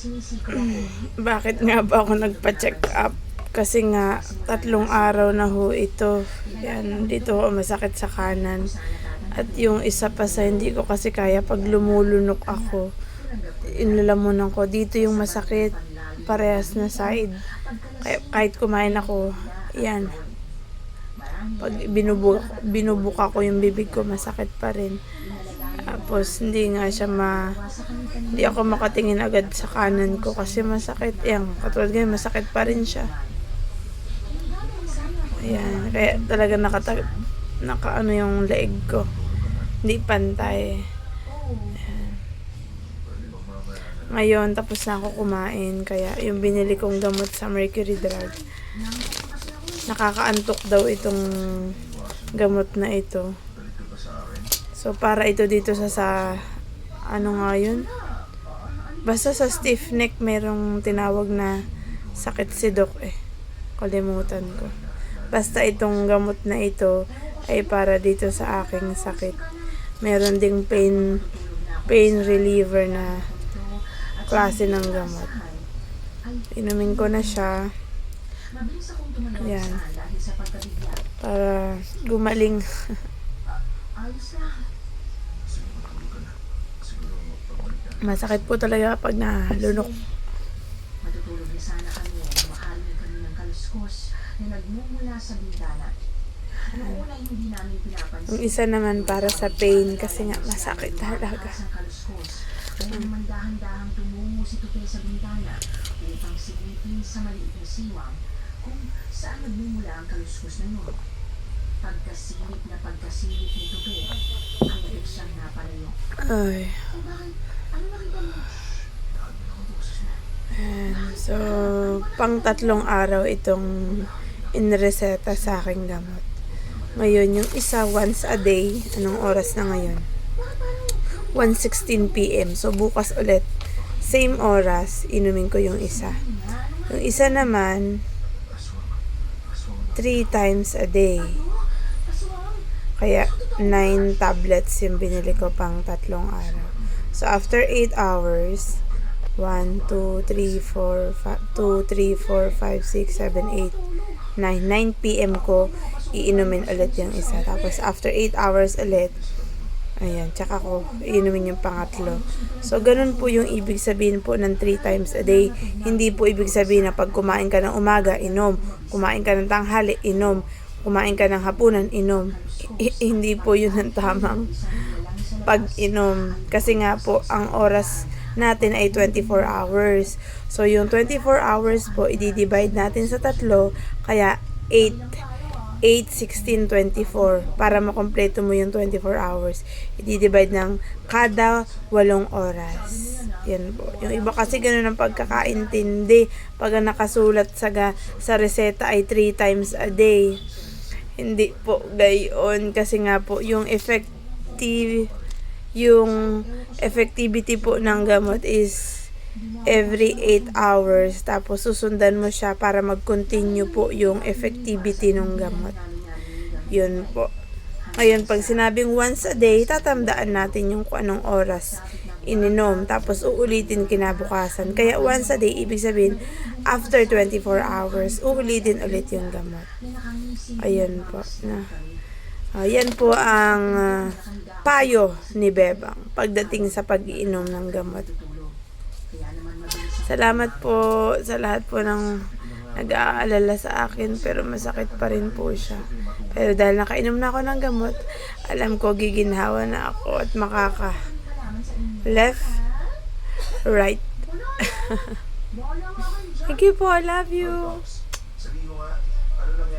Sinisikot ako. Bakit nga ba ako nagpa-check up? Kasi nga, tatlong araw na ho ito. Yan, dito ho masakit sa kanan. At yung isa pa sa hindi ko kasi kaya pag lumulunok ako, inlalamunan ko. Dito yung masakit, parehas na side. Kaya, kahit kumain ako, yan. Pag binubuka, binubuka ko yung bibig ko, masakit pa rin. Tapos, hindi nga siya ma... Hindi ako makatingin agad sa kanan ko kasi masakit. Yan, katulad ngayon, masakit pa rin siya. Ayan, kaya talaga nakata... Naka ano yung leeg ko. Hindi pantay. Ayan. Ngayon, tapos na ako kumain. Kaya yung binili kong gamot sa Mercury Drug. Nakakaantok daw itong gamot na ito. So, para ito dito sa sa... Ano nga yun? Basta sa stiff neck, merong tinawag na sakit si Doc eh. Kalimutan ko. Basta itong gamot na ito ay para dito sa aking sakit. Meron ding pain pain reliever na klase ng gamot. Inumin ko na siya. Yan. Para gumaling. Ayos na. Masakit po talaga pag nalunok. Matutulog na sana kami nang makarinig kami ng kaluskos na nagmumula sa bintana. Noong una hindi namin pinapansin. Yung isa naman para sa pain kasi nga masakit talaga. Ang. Kaya naman dahan-dahang tumungo si Tupe sa bintana upang silipin sa maliit na siwang kung saan nagmumula ang kaluskos na yun. Pagkasilip na pagkasilip ni Tupe, agad siyang napalayo. Ay. O bakit? Ano nakita mo? Ayan. So, pang tatlong araw itong inreseta sa aking gamot. Ngayon, yung isa once a day. Anong oras na ngayon? 1.16 p.m. So, bukas ulit. Same oras, inumin ko yung isa. Yung isa naman, 3 times a day. Kaya, 9 tablets yung binili ko pang tatlong araw. So, after 8 hours, 1, 2, 3, 4, 2, 3, 4, 5, 6, 7, 8, 9. 9 p.m. ko, iinumin ulit yung isa. Tapos, after 8 hours ulit, ayan, tsaka ko iinumin yung pangatlo. So, ganun po yung ibig sabihin po ng 3 times a day. Hindi po ibig sabihin na pag kumain ka ng umaga, inom. Kumain ka ng tanghali, inom. Kumain ka ng hapunan, inom. I- hindi po yun ang tamang pag-inom. Kasi nga po, ang oras natin ay 24 hours. So, yung 24 hours po, i-divide natin sa tatlo, kaya 8, 8, 16, 24. Para makompleto mo yung 24 hours, i-divide ng kada 8 oras. Yan po. Yung iba kasi ganun ang pagkakaintindi. Pag nakasulat sa, ga, sa reseta ay 3 times a day. Hindi po gayon kasi nga po yung effective yung effectivity po ng gamot is every 8 hours tapos susundan mo siya para mag-continue po yung effectivity ng gamot. Yun po. Ngayon, pag sinabing once a day, tatandaan natin yung kung anong oras ininom. Tapos, uulitin kinabukasan. Kaya, once a day, ibig sabihin, after 24 hours, uulitin ulit yung gamot. Ayun po. Na. Ayan po ang ah, payo ni Bebang pagdating sa pag-iinom ng gamot. Salamat po sa lahat po ng nag-aalala sa akin pero masakit pa rin po siya. Pero dahil nakainom na ako ng gamot, alam ko giginhawa na ako at makaka left, right. Thank you po. I love you.